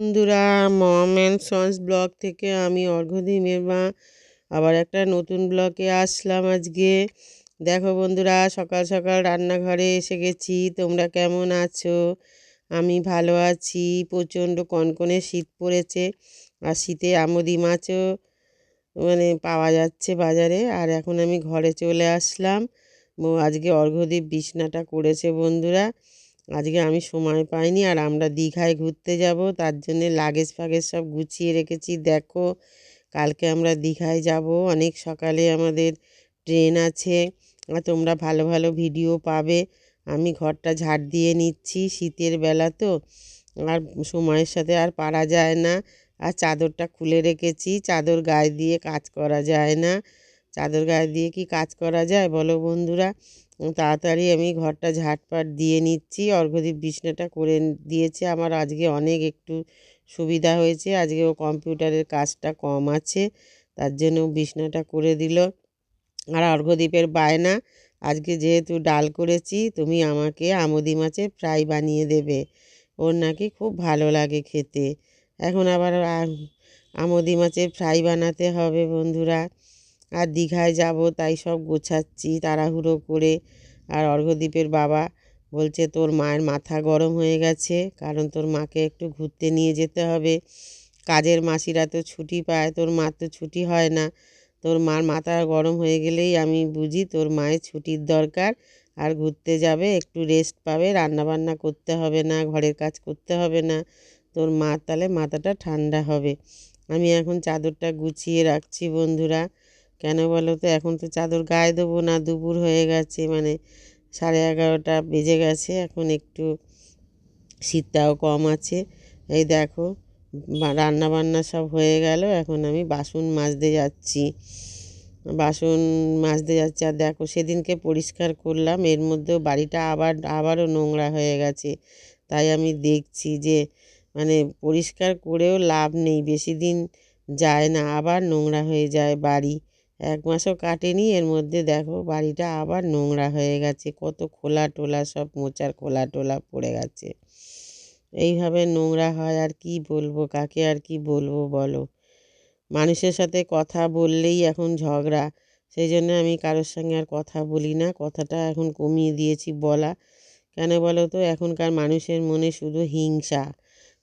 বন্ধুরা, মম and sons blog থেকে আমি অর্ঘ্যদিমের মা আবার একটা নতুন ব্লগে আসলাম আজকে। দেখো বন্ধুরা, সকাল সকাল রান্নাঘরে এসে গেছি। তোমরা কেমন আছো? আমি ভালো আছি। প্রচণ্ড কনকনে শীত পড়েছে। আর শীতে আমদি মাছও মানে পাওয়া যাচ্ছে বাজারে। আর এখন আমি ঘরে চলে আসলাম। আজকে অর্ঘ্যদীপ বিছনাটা করেছে বন্ধুরা। আজকে আমি সময় পাইনি আর আমরা দীঘায় ঘুরতে যাব, তার জন্যে লাগেজ ফাগেজ সব গুছিয়ে রেখেছি। দেখো, কালকে আমরা দীঘায় যাব, অনেক সকালে আমাদের ট্রেন আছে, আর তোমরা ভালো ভালো ভিডিও পাবে। আমি ঘরটা ঝাড় দিয়ে নিচ্ছি শীতের বেলা তো, আর সময়ের সাথে আর পারা যায় না। আর চাদরটা খুলে রেখেছি, চাদর গায়ে দিয়ে কাজ করা যায় না। চাদর গায়ে দিয়ে কি কাজ করা যায় বলো বন্ধুরা? তাড়াতাড়ি আমি ঘরটা ঝাটপাট দিয়ে নিচ্ছি। অর্ঘ্যদীপ বিছনাটা করে দিয়েছে। আমার আজকে অনেক একটু সুবিধা হয়েছে। আজকে ও কম্পিউটারের কাজটা কম আছে, তার জন্য বিছনাটা করে দিল। আর অর্ঘ্যদীপের বায়না, আজকে যেহেতু ডাল করেছি, তুমি আমাকে আমদি মাছের ফ্রাই বানিয়ে দেবে। ওর নাকি খুব ভালো লাগে খেতে। এখন আবার আমদি মাছের ফ্রাই বানাতে হবে বন্ধুরা। আর দীঘায় যাব, তাই সব গোছাচ্ছি তাড়াহুড়ো করে। আর অর্ঘ্যদ্বীপের বাবা বলছে, তোর মায়ের মাথা গরম হয়ে গেছে, কারণ তোর মাকে একটু ঘুরতে নিয়ে যেতে হবে। কাজের মাসিরা তো ছুটি পায়, তোর মার তো ছুটি হয় না। তোর মার মাথা গরম হয়ে গেলেই আমি বুঝি তোর মায়ের ছুটির দরকার। আর ঘুরতে যাবে, একটু রেস্ট পাবে, রান্নাবান্না করতে হবে না, ঘরের কাজ করতে হবে না। তোর মা তাহলে মাথাটা ঠান্ডা হবে। আমি এখন চাদরটা গুছিয়ে রাখছি বন্ধুরা। কেন বলো তো? এখন তো চাদর গায়ে দেবো না, দুপুর হয়ে গেছে মানে সাড়ে এগারোটা বেজে গেছে, এখন একটু শীতটাও কম আছে। এই দেখো রান্না বান্না সব হয়ে গেল, এখন আমি বাসন মাজতে যাচ্ছি। বাসন মাজতে যাচ্ছি, আর দেখো সেদিনকে পরিষ্কার করলাম, এর মধ্যেও বাড়িটা আবার, আবারও নোংরা হয়ে গেছে। তাই আমি দেখছি যে মানে পরিষ্কার করেও লাভ নেই, বেশি দিন যায় না, আবার নোংরা হয়ে যায় বাড়ি। এক মাসও কাটেনি। এর মধ্যে দেখো বাড়িটা আবার নোংরা হয়ে গেছে। কত খোলা টোলা, সব মোচার খোলা টোলা পড়ে গেছে। এইভাবে নোংরা হয় আর কি বলব? কাকে আর কি বলব বলো? মানুষের সাথে কথা বললেই এখন ঝগড়া। সেই জন্য আমি কারোর সঙ্গে আর কথা বলি না। কথাটা এখন কমিয়ে দিয়েছি বলা। কেন বলো তো? এখনকার মানুষের মনে শুধু হিংসা।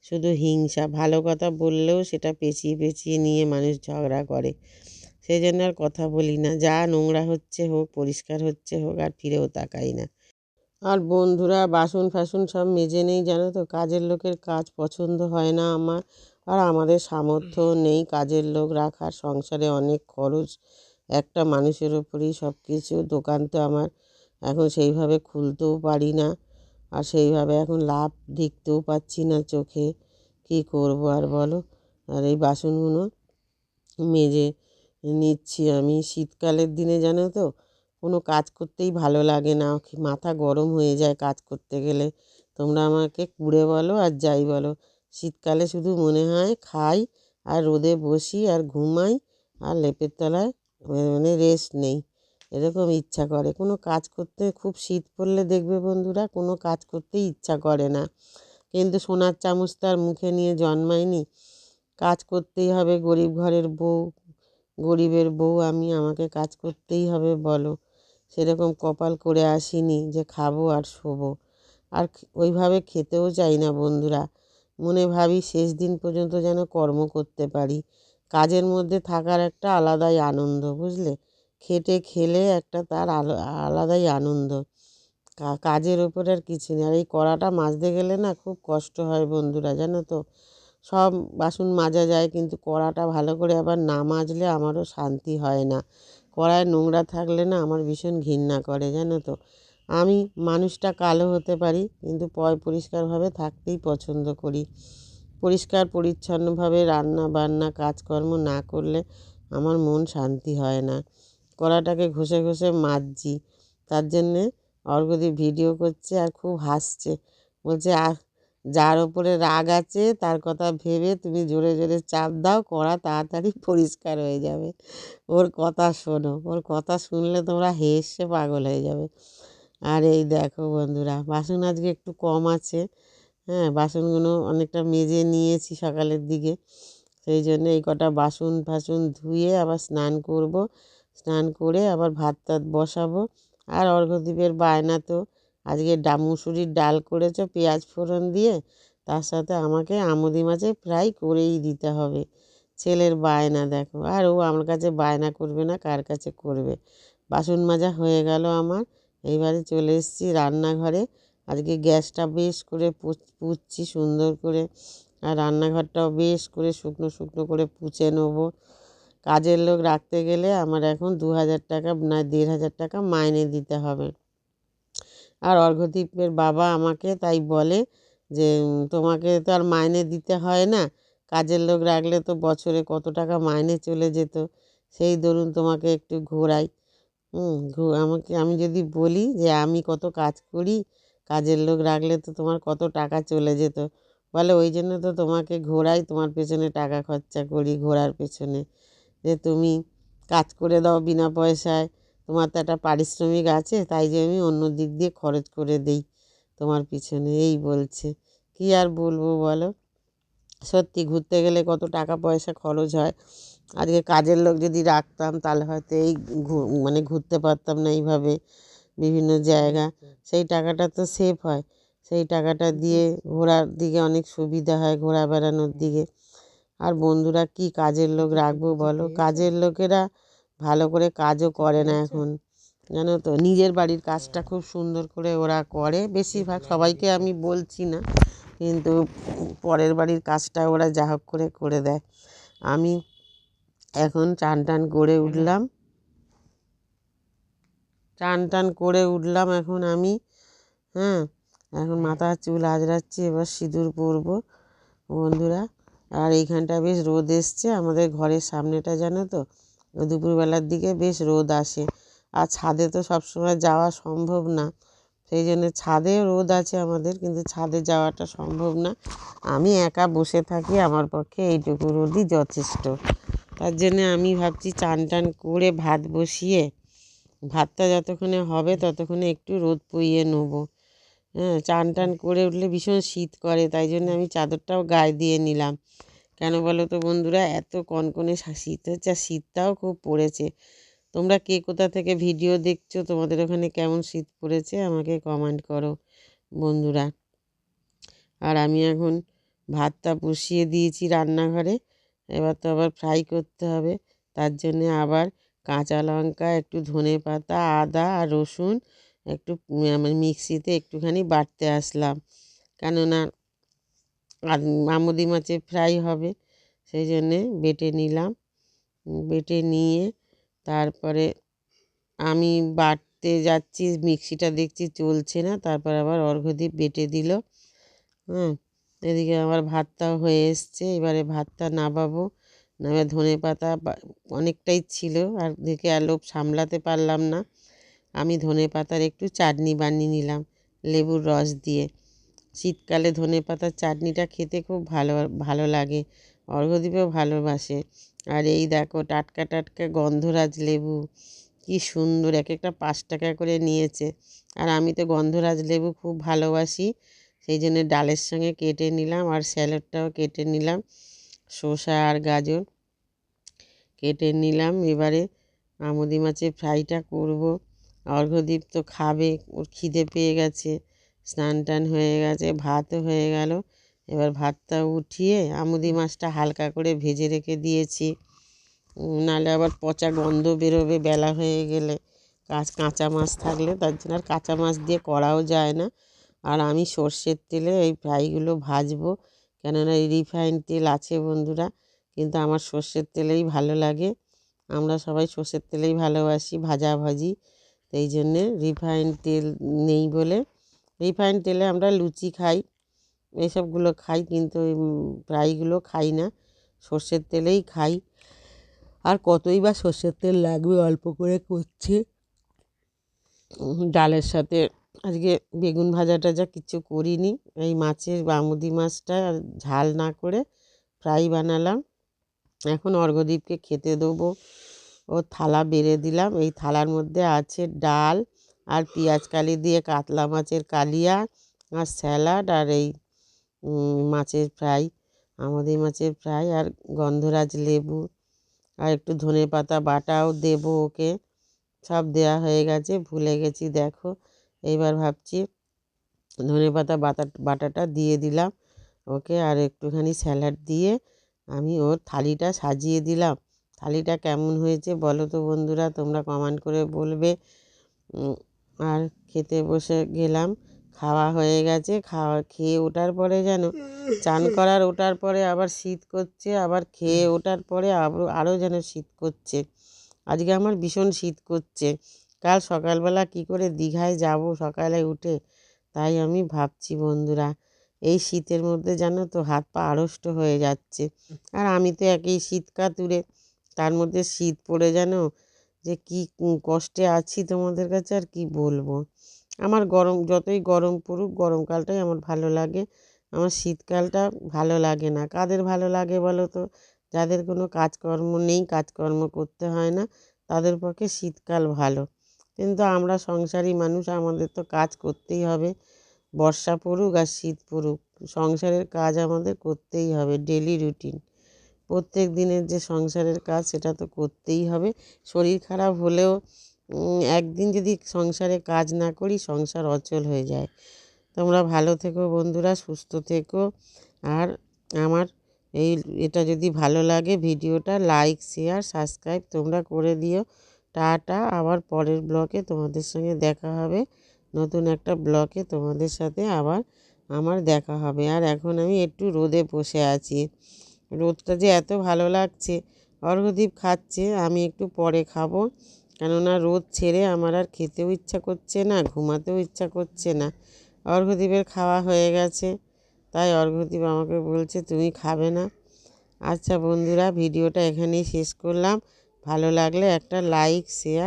শুধু হিংসা। ভালো কথা বললেও সেটা পেঁচিয়ে পেঁচিয়ে নিয়ে মানুষ ঝগড়া করে। সেই জন্য আর কথা বলি না। যা নোংরা হচ্ছে হোক, পরিষ্কার হচ্ছে হোক, আর ফিরেও তাকাই না। আর বন্ধুরা, বাসন ফাসন সব মেজে নেই, জানো তো? কাজের লোকের কাজ পছন্দ হয় না আমার। আর আমাদের সামর্থ্য নেই কাজের লোক রাখার। সংসারে অনেক খরচ, একটা মানুষের ওপরেই সব কিছু। দোকান তো আমার এখন সেইভাবে খুলতেও পারি না, আর সেইভাবে এখন লাভ দেখতেও পাচ্ছি না চোখে। কী করব আর বলো? আর এই বাসনগুলো মেজে নিচ্ছি আমি। শীতকালের দিনে জানো তো, কোনো কাজ করতেই ভালো লাগে না। মাথা গরম হয়ে যায় কাজ করতে গেলে। তোমরা আমাকে কুড়ে বলো আর যাই বলো। শীতকালে শুধু মনে হয় খাই আর রোদে বসি আর ঘুমাই আর লেপের তলায় মানে রেস্ট নেই। এরকম ইচ্ছা করে। কোনো কাজ করতে খুব শীত পড়লে দেখবে বন্ধুরা, কোনো কাজ করতেই ইচ্ছা করে না। কিন্তু সোনার চামচ তার মুখে নিয়ে জন্মায়নি। কাজ করতেই হবে গরিব ঘরের বউ। গরিবের বউ, আমি আমাকে কাজ করতেই হবে, বলো। সেরকম কপাল করে আসিনি যে খাব আর শোবো। আর ওইভাবে খেতেও চাই না বন্ধুরা। মনে ভাবি শেষ দিন পর্যন্ত যেন কর্ম করতে পারি। কাজের মধ্যে থাকার একটা আলাদাই আনন্দ, বুঝলে? খেটে খেলে একটা তার আলাদাই আনন্দ। কাজের ওপরে আর কিছু নেই। আর এই কড়াটা মাজতে গেলে না খুব কষ্ট হয় বন্ধুরা, জানো তো? সব বাসন মাজা যায়, কিন্তু কড়াটা ভালো করে আবার না মাজলে আমারও শান্তি হয় না। কড়ায় নোংরা থাকলে না আমার ভীষণ ঘৃণা করে, জানো তো। আমি মানুষটা কালো হতে পারি, কিন্তু পয় পরিষ্কারভাবে থাকতেই পছন্দ করি। পরিষ্কার, পরিচ্ছন্নভাবে রান্না বান্না, কাজকর্ম না করলে আমার মন শান্তি হয় না। কড়াটাকে ঘষে ঘষে মাজছি, তার জন্যে অর্ঘদীপ ভিডিও করছে আর খুব হাসছে। বলছে যার ওপরে রাগ আছে, তার কথা ভেবে তুমি জোরে জোরে চাপ দাও, কড়া তাড়াতাড়ি পরিষ্কার হয়ে যাবে। ওর কথা শোনো, ওর কথা শুনলে তোমরা হেসে পাগল হয়ে যাবে। আর এই দেখো বন্ধুরা, বাসন আজকে একটু কম আছে। হ্যাঁ বাসনগুলো অনেকটা মেজে নিয়েছি সকালের দিকে। সেই জন্য এই কটা বাসন ফাসন ধুয়ে আবার স্নান করব। স্নান করে আবার ভাত টাত বসাবো। আর অর্ঘদ্বীপের বায়না তো আজকে ডা মুসুরির ডাল করেছ, পেঁয়াজ ফোড়ন দিয়ে, তার সাথে আমাকে আমুদি মাছের ফ্রাই করেই দিতে হবে। ছেলের বায়না দেখো, আর ও আমার কাছে বায়না করবে না, কার কাছে করবে? বাসন মাজা হয়ে গেল আমার, এইবারে চলে এসেছি রান্নাঘরে। আজকে গ্যাসটা বেশ করে পুচ্ছি সুন্দর করে, আর রান্নাঘরটাও বেশ করে শুকনো শুকনো করে পুছে নেব। কাজের লোক রাখতে গেলে আমার এখন দু হাজার টাকা, না দেড় হাজার টাকা মাইনে দিতে হবে। আর অর্ঘদ্বীপের বাবা আমাকে তাই বলে যে তোমাকে তো আর মাইনে দিতে হয় না। কাজের লোক রাখলে তো বছরে কত টাকা মাইনে চলে যেত। সেই দরুন তোমাকে একটু ঘোরাই। আমাকে, আমি যদি বলি যে, আমি কত কাজ করি, কাজের লোক রাখলে তো তোমার কত টাকা চলে যেত। বলে, ওই জন্য তো তোমাকে ঘোরাই, তোমার পেছনে টাকা খরচা করি ঘোরার পেছনে। যে, তুমি কাজ করে দাও বিনা পয়সায় তোমার তো একটা পারিশ্রমিক আছে তাই যে আমি অন্য দিক দিয়ে খরচ করে দেই তোমার পিছনে এই বলছে। কী আর বলব বলো? সত্যি ঘুরতে গেলে কত টাকা পয়সা খরচ হয়। আজকে কাজের লোক যদি রাখতাম তাহলে হয়তো এই মানে ঘুরতে পারতাম না এইভাবে বিভিন্ন জায়গা। সেই টাকাটা তো সেভ হয়। সেই টাকাটা দিয়ে ঘোরার দিকে অনেক সুবিধা হয় ঘোরা বেড়ানোর দিকে। আর বন্ধুরা কি কাজের লোক রাখব বলো? কাজের লোকেরা ভালো করে কাজও করে না এখন। জানো তো নিজের বাড়ির কাজটা খুব সুন্দর করে ওরা করে। বেশিরভাগ সবাইকে আমি বলছি না কিন্তু পরের বাড়ির কাজটা ওরা যা হোক করে করে দেয়। আমি এখন চান টান করে উঠলাম। চান টান করে উঠলাম এখন আমি হ্যাঁ। এখন মাথার চুল আজরাচ্ছি এবার সিঁদুর পরবো বন্ধুরা। আর এইখানটা বেশ রোদ এসছে আমাদের ঘরের সামনেটা জানো তো দুপুরবেলার দিকে বেশ রোদ আসে। আর ছাদে তো সবসময় যাওয়া সম্ভব না। সেই জন্য ছাদে রোদ আছে আমাদের, কিন্তু ছাদে যাওয়াটা সম্ভব না। আমি একা বসে থাকি, আমার পক্ষে এইটুকু রোদই যথেষ্ট। তার জন্যে আমি ভাবছি চান টান করে ভাত বসিয়ে, ভাতটা যতক্ষণে হবে ততক্ষণে একটু রোদ পুইয়ে নেব। হ্যাঁ চান টান করে উঠলে ভীষণ শীত করে, তাই জন্য আমি চাদরটাও গায়ে দিয়ে নিলাম। কেন বলো তো বন্ধুরা? এত কনকনে শীত হচ্ছে আর শীতটাও খুব পড়েছে। তোমরা কে কোথা থেকে ভিডিও দেখছ? তোমাদের ওখানে কেমন শীত পড়েছে? আমাকে কমেন্ট করো বন্ধুরা। আর আমি এখন ভাতটা বসিয়ে দিয়েছি রান্নাঘরে। এবার তো আবার ফ্রাই করতে হবে। তার জন্যে আবার কাঁচা লঙ্কা, একটু ধনে পাতা, আদা আর রসুন একটু মিক্সিতে একটুখানি বাটতে আসলাম। কেননা আমুদি মাছে ফ্রাই হবে, সেই জন্যে বেটে নিলাম। বেটে নিয়ে তারপরে আমি বাটতে যাচ্ছি, মিক্সিটা দেখছি চলছে না, তারপর আবার অর্ঘ্যদীপ বেটে দিল। হ্যাঁ এদিকে আমার ভাতটাও হয়ে এসছে, এবারে ভাতটা নাবাবো নামে ধনে পাতা অনেকটাই ছিল, আর দেখে আর লোভ সামলাতে পারলাম না। আমি ধনে পাতার একটু চাটনি বানিয়ে নিলাম, লেবুর রস দিয়ে। শীতকালে ধনে পাতার চাটনিটা খেতে খুব ভালো ভালো লাগে। অর্ঘ্যদ্বীপও ভালোবাসে। আর এই দেখো টাটকা টাটকা গন্ধরাজ লেবু। কি সুন্দর এক একটা পাঁচ টাকা করে নিয়েছে। আর আমি তো গন্ধরাজ লেবু খুব ভালোবাসি। সেই জন্য ডালের সঙ্গে কেটে নিলাম আর স্যালাডটাও কেটে নিলাম। শসা আর গাজর কেটে নিলাম। এবারে আমুদি মাছের ফ্রাইটা করব। অর্ঘ্যদীপ তো খাবে, ওর খিদে পেয়ে গেছে। স্নান টান হয়ে গেছে, ভাতও হয়ে গেল। এবার ভাতটা উঠিয়ে আমুদি মাছটা হালকা করে ভেজে রেখে দিয়েছি। নাহলে আবার পচা গন্ধ বেরোবে, বেলা হয়ে গেলে। কাঁচ, কাঁচা মাছ থাকলে তার জন্য। আর কাঁচা মাছ দিয়ে করাও যায় না। আর আমি সর্ষের তেলে এই ফ্রাইগুলো ভাজবো। কেননা এই রিফাইন তেল আছে বন্ধুরা, কিন্তু আমার সর্ষের তেলেই ভালো লাগে। আমরা সবাই সর্ষের তেলেই ভালোবাসি ভাজা ভাজি এই জন্যে রিফাইন তেল নেই বলে রিফাইন তেলে আমরা লুচি খাই। এইসবগুলো খাই কিন্তু ফ্রাইগুলো খাই না। সর্ষের তেলেই খাই। আর কতই বা সর্ষের তেল লাগবে অল্প করে করছে। ডালের সাথে আজকে বেগুন ভাজা টাজা কিছু করিনি, এই মাছের বামুদি মাছটা ঝাল না করে ফ্রাই বানালাম। এখন অর্ঘ্যদীপকে খেতে দেবো। ও থালা বেড়ে দিলাম। এই থালার মধ্যে আছে ডাল আর পেঁয়াজ কালি দিয়ে, কাতলা মাছের কালিয়া আর স্যালাড আর এই মাছের ফ্রাই, আমাদের মাছের ফ্রাই আর গন্ধরাজ লেবু আর একটু ধনে পাতা বাটাও দেবো ওকে। সব দেয়া হয়ে গেছে, ভুলে গেছি, দেখো। এইবার ভাবছি ধনে পাতা বাটা বাটাটা দিয়ে দিলাম ওকে আর একটুখানি স্যালাড দিয়ে আমি ওর থালিটা সাজিয়ে দিলাম। থালিটা কেমন হয়েছে বলো তো বন্ধুরা, তোমরা কমেন্ট করে বলবে। আর খেতে বসে গেলাম। খাওয়া হয়ে গেছে। খাওয়া খেয়ে ওঠার পরে যেন চান করার ওঠার পরে আবার শীত করছে, আবার খেয়ে ওঠার পরে আরও আরও যেন শীত করছে। আজকে আমার ভীষণ শীত করছে। কাল সকালবেলা কি করে দীঘায় যাব সকালে উঠে? তাই আমি ভাবছি বন্ধুরা, এই শীতের মধ্যে জানো তো হাত পা আড়ষ্ট হয়ে যাচ্ছে। আর আমি তো একই শীত কাতুরে, তার মধ্যে শীত পড়ে জানো যে কি কষ্টে আছি তোমাদের কাছে আর কি বলব? আমার গরম, যতই গরম পড়ুক, গরমকালটাই আমার ভালো লাগে। আমার শীতকালটা ভালো লাগে না। কাদের ভালো লাগে বলো তো? যাদের কোনো কাজকর্ম নেই, কাজকর্ম করতে হয় না, তাদের পক্ষে শীতকাল ভালো। কিন্তু আমরা সংসারী মানুষ, আমাদের তো কাজ করতেই হবে। বর্ষা পড়ুক আর শীত পড়ুক, সংসারের কাজ আমাদের করতেই হবে ডেলি রুটিন প্রত্যেক দিনের যে সংসারের কাজ, সেটা তো করতেই হবে। শরীর খারাপ হলেও একদিন যদি সংসারে কাজ না করি, সংসার অচল হয়ে যায়। তোমরা ভালো থেকো বন্ধুরা, সুস্থ থেকো। আর আমার এই, এটা যদি ভালো লাগে ভিডিওটা, লাইক, শেয়ার, সাবস্ক্রাইব তোমরা করে দিও। টাটা, আবার পরের ব্লকে তোমাদের সঙ্গে দেখা হবে। নতুন একটা ব্লকে তোমাদের সাথে আবার আমার দেখা হবে। আর এখন আমি একটু রোদে বসে আছি। রোদটা যে এত ভালো লাগছে অর্ঘদ্বীপ খাচ্ছে, আমি একটু পরে খাব। কেননা রোদ ছেড়ে আমার আর খেতেও ইচ্ছা করছে না, ঘুমাতেও ইচ্ছা করছে না। অর্ঘদীপের খাওয়া হয়ে গেছে, তাই অর্ঘদীপ আমাকে বলছে, তুমি খাবে না। আচ্ছা বন্ধুরা, ভিডিওটা এখানেই শেষ করলাম। ভালো লাগলে একটা লাইক শেয়ার